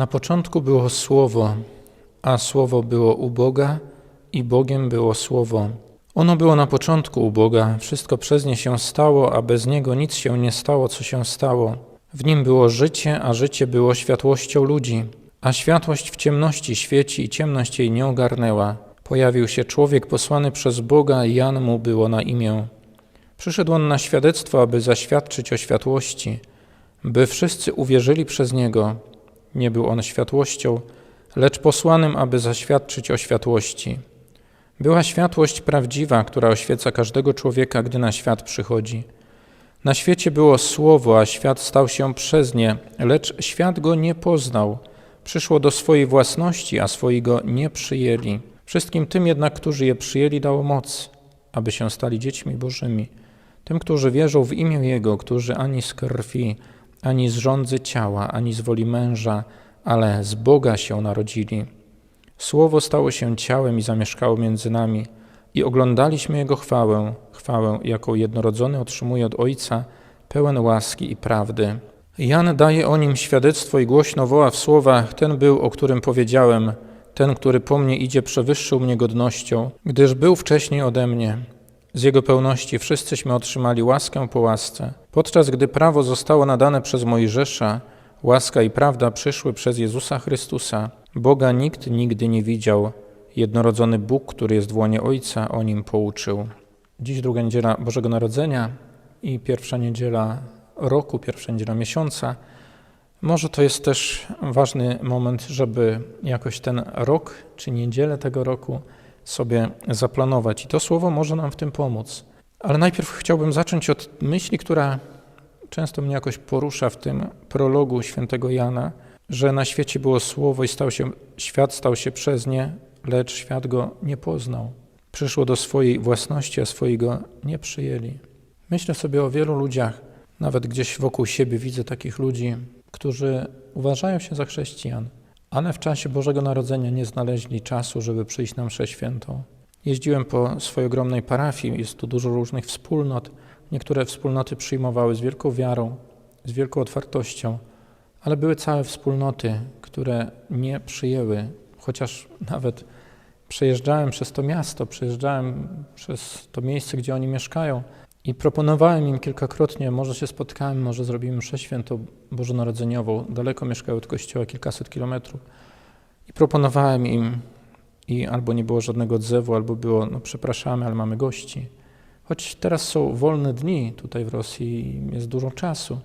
Na początku było Słowo, a Słowo było u Boga i Bogiem było Słowo. Ono było na początku u Boga, wszystko przez nie się stało, a bez niego nic się nie stało, co się stało. W nim było życie, a życie było światłością ludzi. A światłość w ciemności świeci i ciemność jej nie ogarnęła. Pojawił się człowiek posłany przez Boga Jan mu było na imię. Przyszedł on na świadectwo, aby zaświadczyć o światłości, by wszyscy uwierzyli przez niego. Nie był on światłością, lecz posłanym, aby zaświadczyć o światłości. Była światłość prawdziwa, która oświeca każdego człowieka, gdy na świat przychodzi. Na świecie było słowo, a świat stał się przez nie, lecz świat go nie poznał. Przyszło do swojej własności, a swoi go nie przyjęli. Wszystkim tym jednak, którzy je przyjęli, dało moc, aby się stali dziećmi Bożymi. Tym, którzy wierzą w imię Jego, którzy ani z krwi, ani z rządzy ciała, ani z woli męża, ale z Boga się narodzili. Słowo stało się ciałem i zamieszkało między nami, i oglądaliśmy Jego chwałę, chwałę, jaką jednorodzony otrzymuje od Ojca, pełen łaski i prawdy. Jan daje o nim świadectwo i głośno woła w słowach: Ten był, o którym powiedziałem, ten, który po mnie idzie, przewyższył mnie godnością, gdyż był wcześniej ode mnie. Z jego pełności wszyscyśmy otrzymali łaskę po łasce. Podczas gdy prawo zostało nadane przez Mojżesza, łaska i prawda przyszły przez Jezusa Chrystusa. Boga nikt nigdy nie widział. Jednorodzony Bóg, który jest w łonie Ojca, o nim pouczył. Dziś druga niedziela Bożego Narodzenia i pierwsza niedziela roku, pierwsza niedziela miesiąca. Może to jest też ważny moment, żeby jakoś ten rok czy niedzielę tego roku sobie zaplanować. I to słowo może nam w tym pomóc. Ale najpierw chciałbym zacząć od myśli, która często mnie jakoś porusza w tym prologu świętego Jana, że na świecie było słowo i stał się, świat stał się przez nie, lecz świat go nie poznał. Przyszło do swojej własności, a swojego nie przyjęli. Myślę sobie o wielu ludziach, nawet gdzieś wokół siebie widzę takich ludzi, którzy uważają się za chrześcijan, ale w czasie Bożego Narodzenia nie znaleźli czasu, żeby przyjść na mszę świętą. Jeździłem po swojej ogromnej parafii, jest tu dużo różnych wspólnot. Niektóre wspólnoty przyjmowały z wielką wiarą, z wielką otwartością, ale były całe wspólnoty, które nie przyjęły, chociaż nawet przejeżdżałem przez to miasto, przejeżdżałem przez to miejsce, gdzie oni mieszkają i proponowałem im kilkakrotnie, może się spotkamy, może zrobimy mszę świętą bożonarodzeniową. Daleko mieszkały od kościoła, kilkaset kilometrów. I proponowałem im i albo nie było żadnego odzewu, albo było, no przepraszamy, ale mamy gości. Choć teraz są wolne dni tutaj w Rosji jest dużo czasu.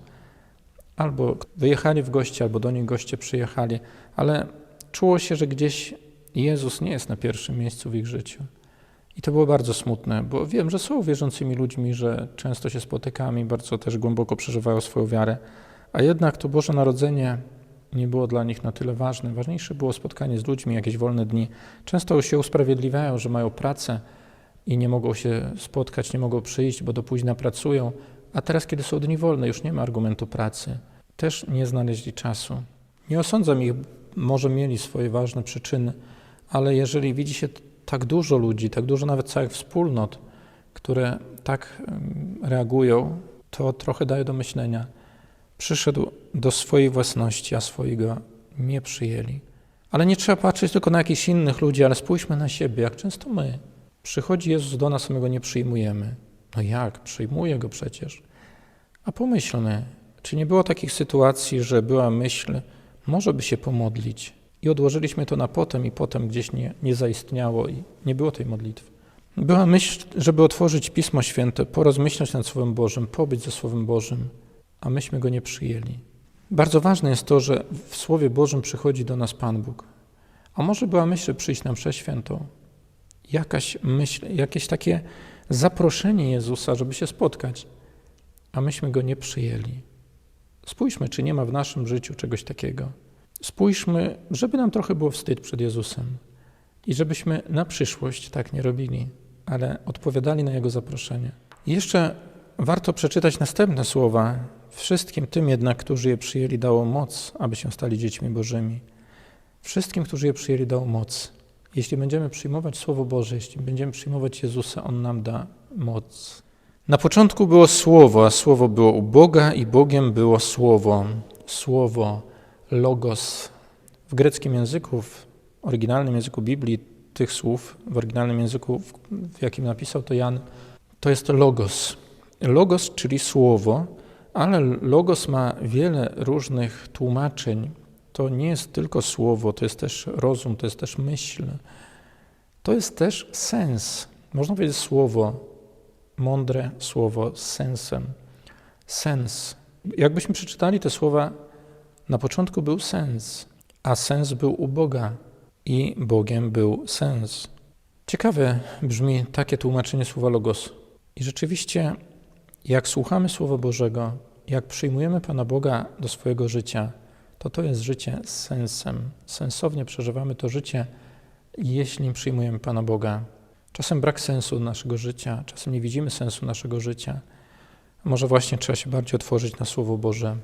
Albo wyjechali w goście, albo do nich goście przyjechali, ale czuło się, że gdzieś Jezus nie jest na pierwszym miejscu w ich życiu. I to było bardzo smutne, bo wiem, że są wierzącymi ludźmi, że często się spotykamy i bardzo też głęboko przeżywają swoją wiarę, a jednak to Boże Narodzenie nie było dla nich na tyle ważne. Ważniejsze było spotkanie z ludźmi, jakieś wolne dni. Często się usprawiedliwiają, że mają pracę i nie mogą się spotkać, nie mogą przyjść, bo do późna pracują, a teraz, kiedy są dni wolne, już nie ma argumentu pracy. Też nie znaleźli czasu. Nie osądzam ich, może mieli swoje ważne przyczyny, ale jeżeli widzi się tak dużo ludzi, tak dużo nawet całych wspólnot, które tak reagują, to trochę daje do myślenia. Przyszedł do swojej własności, a swojego nie przyjęli. Ale nie trzeba patrzeć tylko na jakichś innych ludzi, ale spójrzmy na siebie, jak często my. Przychodzi Jezus do nas, a my go nie przyjmujemy. No jak? Przyjmuję go przecież. A pomyślmy, czy nie było takich sytuacji, że była myśl, może by się pomodlić, i odłożyliśmy to na potem i potem gdzieś nie, nie zaistniało i nie było tej modlitwy. Była myśl, żeby otworzyć Pismo Święte, porozmyślać nad Słowem Bożym, pobyć ze Słowem Bożym, a myśmy go nie przyjęli. Bardzo ważne jest to, że w Słowie Bożym przychodzi do nas Pan Bóg. A może była myśl, przyjść na mszę? Jakaś myśl, jakieś takie zaproszenie Jezusa, żeby się spotkać, a myśmy go nie przyjęli. Spójrzmy, czy nie ma w naszym życiu czegoś takiego. Spójrzmy, żeby nam trochę było wstyd przed Jezusem i żebyśmy na przyszłość tak nie robili, ale odpowiadali na Jego zaproszenie. Jeszcze warto przeczytać następne słowa. Wszystkim tym jednak, którzy je przyjęli, dało moc, aby się stali dziećmi Bożymi. Wszystkim, którzy je przyjęli, dało moc. Jeśli będziemy przyjmować Słowo Boże, jeśli będziemy przyjmować Jezusa, On nam da moc. Na początku było Słowo, a Słowo było u Boga i Bogiem było Słowo. Słowo logos, w greckim języku, w oryginalnym języku Biblii, tych słów, w oryginalnym języku, w, jakim napisał to Jan, to jest logos. Logos, czyli słowo, ale logos ma wiele różnych tłumaczeń. To nie jest tylko słowo, to jest też rozum, to jest też myśl. To jest też sens. Można powiedzieć słowo, mądre słowo z sensem. Sens. Jakbyśmy przeczytali te słowa, na początku był sens, a sens był u Boga i Bogiem był sens. Ciekawe brzmi takie tłumaczenie słowa logos. I rzeczywiście, jak słuchamy Słowa Bożego, jak przyjmujemy Pana Boga do swojego życia, to to jest życie z sensem. Sensownie przeżywamy to życie, jeśli przyjmujemy Pana Boga. Czasem brak sensu naszego życia, czasem nie widzimy sensu naszego życia. Może właśnie trzeba się bardziej otworzyć na Słowo Boże.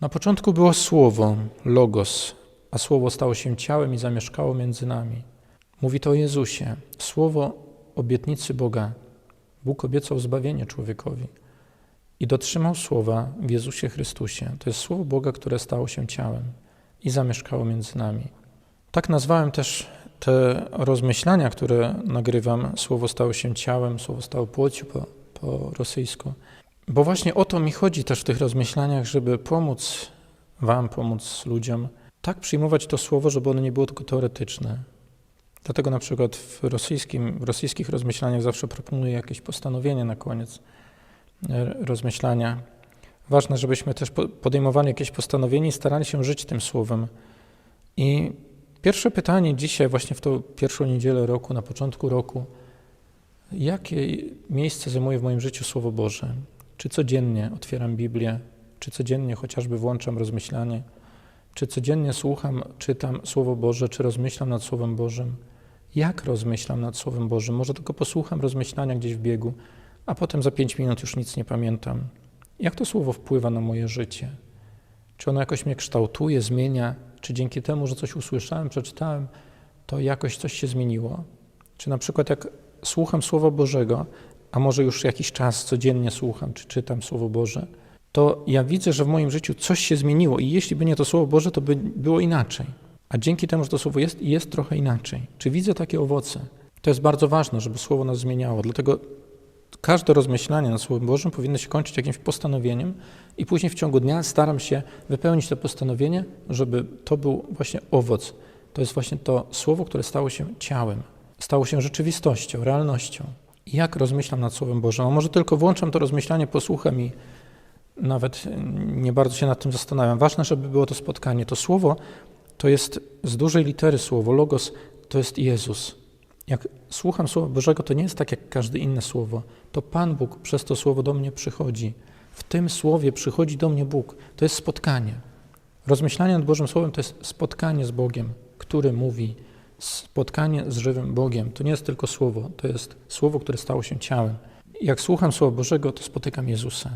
Na początku było Słowo, Logos, a Słowo stało się ciałem i zamieszkało między nami. Mówi to o Jezusie. Słowo obietnicy Boga. Bóg obiecał zbawienie człowiekowi i dotrzymał słowa w Jezusie Chrystusie. To jest słowo Boga, które stało się ciałem i zamieszkało między nami. Tak nazwałem też te rozmyślania, które nagrywam. Słowo stało się ciałem, słowo stało płcią po, po rosyjsku. Bo właśnie o to mi chodzi też w tych rozmyślaniach, żeby pomóc Wam, pomóc ludziom, tak przyjmować to słowo, żeby ono nie było tylko teoretyczne. Dlatego na przykład w, rosyjskim, w rosyjskich rozmyślaniach zawsze proponuję jakieś postanowienie na koniec rozmyślania. Ważne, żebyśmy też podejmowali jakieś postanowienie i starali się żyć tym słowem. I pierwsze pytanie dzisiaj, właśnie w tą pierwszą niedzielę roku, na początku roku, jakie miejsce zajmuje w moim życiu Słowo Boże? Czy codziennie otwieram Biblię, czy codziennie chociażby włączam rozmyślanie, czy codziennie słucham, czytam Słowo Boże, czy rozmyślam nad Słowem Bożym? Jak rozmyślam nad Słowem Bożym? Może tylko posłucham rozmyślania gdzieś w biegu, a potem za pięć minut już nic nie pamiętam. Jak to słowo wpływa na moje życie? Czy ono jakoś mnie kształtuje, zmienia? Czy dzięki temu, że coś usłyszałem, przeczytałem, to jakoś coś się zmieniło? Czy na przykład jak słucham Słowa Bożego, a może już jakiś czas codziennie słucham czy czytam Słowo Boże, to ja widzę, że w moim życiu coś się zmieniło i jeśli by nie to Słowo Boże, to by było inaczej. A dzięki temu, że to Słowo jest, jest trochę inaczej. Czy widzę takie owoce? To jest bardzo ważne, żeby Słowo nas zmieniało. Dlatego każde rozmyślanie nad Słowem Bożym powinno się kończyć jakimś postanowieniem i później w ciągu dnia staram się wypełnić to postanowienie, żeby to był właśnie owoc. To jest właśnie to Słowo, które stało się ciałem, stało się rzeczywistością, realnością. Jak rozmyślam nad Słowem Bożym? A może tylko włączam to rozmyślanie, posłucham i nawet nie bardzo się nad tym zastanawiam. Ważne, żeby było to spotkanie. To Słowo to jest z dużej litery Słowo, Logos to jest Jezus. Jak słucham Słowa Bożego, to nie jest tak jak każde inne słowo. To Pan Bóg przez to słowo do mnie przychodzi. W tym słowie przychodzi do mnie Bóg. To jest spotkanie. Rozmyślanie nad Bożym Słowem to jest spotkanie z Bogiem, który mówi, spotkanie z żywym Bogiem. To nie jest tylko słowo, to jest słowo, które stało się ciałem. Jak słucham Słowa Bożego, to spotykam Jezusa.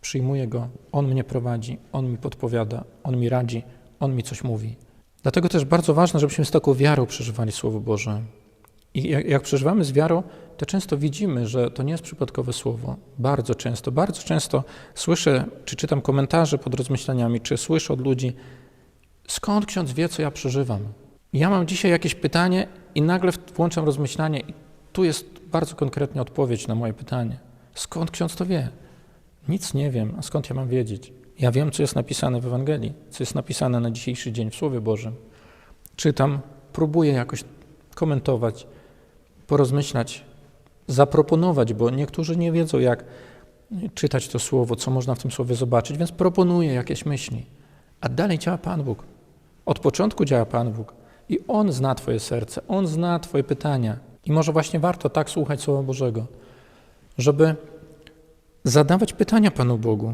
Przyjmuję Go, On mnie prowadzi, On mi podpowiada, On mi radzi, On mi coś mówi. Dlatego też bardzo ważne, żebyśmy z taką wiarą przeżywali Słowo Boże. I jak, jak przeżywamy z wiarą, to często widzimy, że to nie jest przypadkowe słowo. Bardzo często, bardzo często słyszę, czy czytam komentarze pod rozmyślaniami, czy słyszę od ludzi, skąd ksiądz wie, co ja przeżywam? Ja mam dzisiaj jakieś pytanie i nagle włączam rozmyślanie i tu jest bardzo konkretnie odpowiedź na moje pytanie. Skąd ksiądz to wie? Nic nie wiem, a skąd ja mam wiedzieć? Ja wiem, co jest napisane w Ewangelii, co jest napisane na dzisiejszy dzień w Słowie Bożym. Czytam, próbuję jakoś komentować, porozmyślać, zaproponować, bo niektórzy nie wiedzą, jak czytać to słowo, co można w tym słowie zobaczyć, więc proponuję jakieś myśli. A dalej działa Pan Bóg. Od początku działa Pan Bóg i On zna Twoje serce, On zna Twoje pytania. I może właśnie warto tak słuchać Słowa Bożego, żeby zadawać pytania Panu Bogu,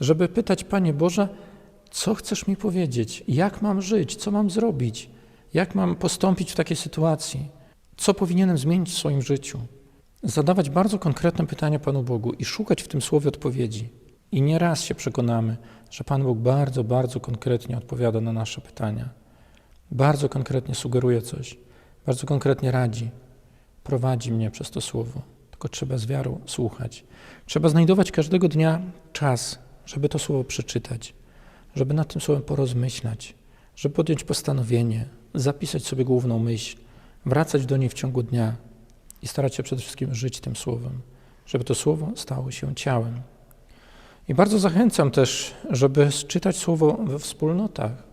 żeby pytać, Panie Boże, co chcesz mi powiedzieć, jak mam żyć, co mam zrobić, jak mam postąpić w takiej sytuacji, co powinienem zmienić w swoim życiu. Zadawać bardzo konkretne pytania Panu Bogu i szukać w tym słowie odpowiedzi. I nieraz się przekonamy, że Pan Bóg bardzo, bardzo konkretnie odpowiada na nasze pytania. Bardzo konkretnie sugeruje coś, bardzo konkretnie radzi, prowadzi mnie przez to słowo. Tylko trzeba z wiarą słuchać. Trzeba znajdować każdego dnia czas, żeby to słowo przeczytać, żeby nad tym słowem porozmyślać, żeby podjąć postanowienie, zapisać sobie główną myśl, wracać do niej w ciągu dnia i starać się przede wszystkim żyć tym słowem, żeby to słowo stało się ciałem. I bardzo zachęcam też, żeby czytać słowo we wspólnotach.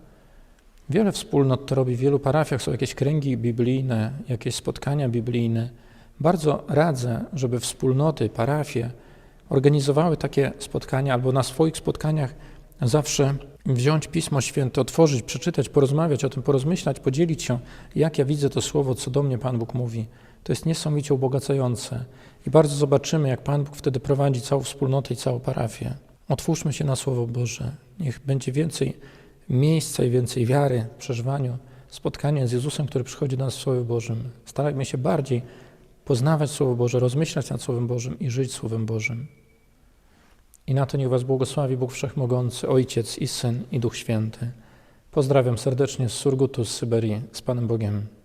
Wiele wspólnot to robi, w wielu parafiach są jakieś kręgi biblijne, jakieś spotkania biblijne. Bardzo radzę, żeby wspólnoty, parafie organizowały takie spotkania albo na swoich spotkaniach zawsze wziąć Pismo Święte, otworzyć, przeczytać, porozmawiać o tym, porozmyślać, podzielić się, jak ja widzę to słowo, co do mnie Pan Bóg mówi. To jest niesamowicie ubogacające i bardzo zobaczymy, jak Pan Bóg wtedy prowadzi całą wspólnotę i całą parafię. Otwórzmy się na Słowo Boże. Niech będzie więcej miejsca i więcej wiary w przeżywaniu spotkania z Jezusem, który przychodzi do nas w Słowie Bożym. Starajmy się bardziej poznawać Słowo Boże, rozmyślać nad Słowem Bożym i żyć Słowem Bożym. I na to niech Was błogosławi Bóg Wszechmogący, Ojciec i Syn i Duch Święty. Pozdrawiam serdecznie z Surgutu, z Syberii, z Panem Bogiem.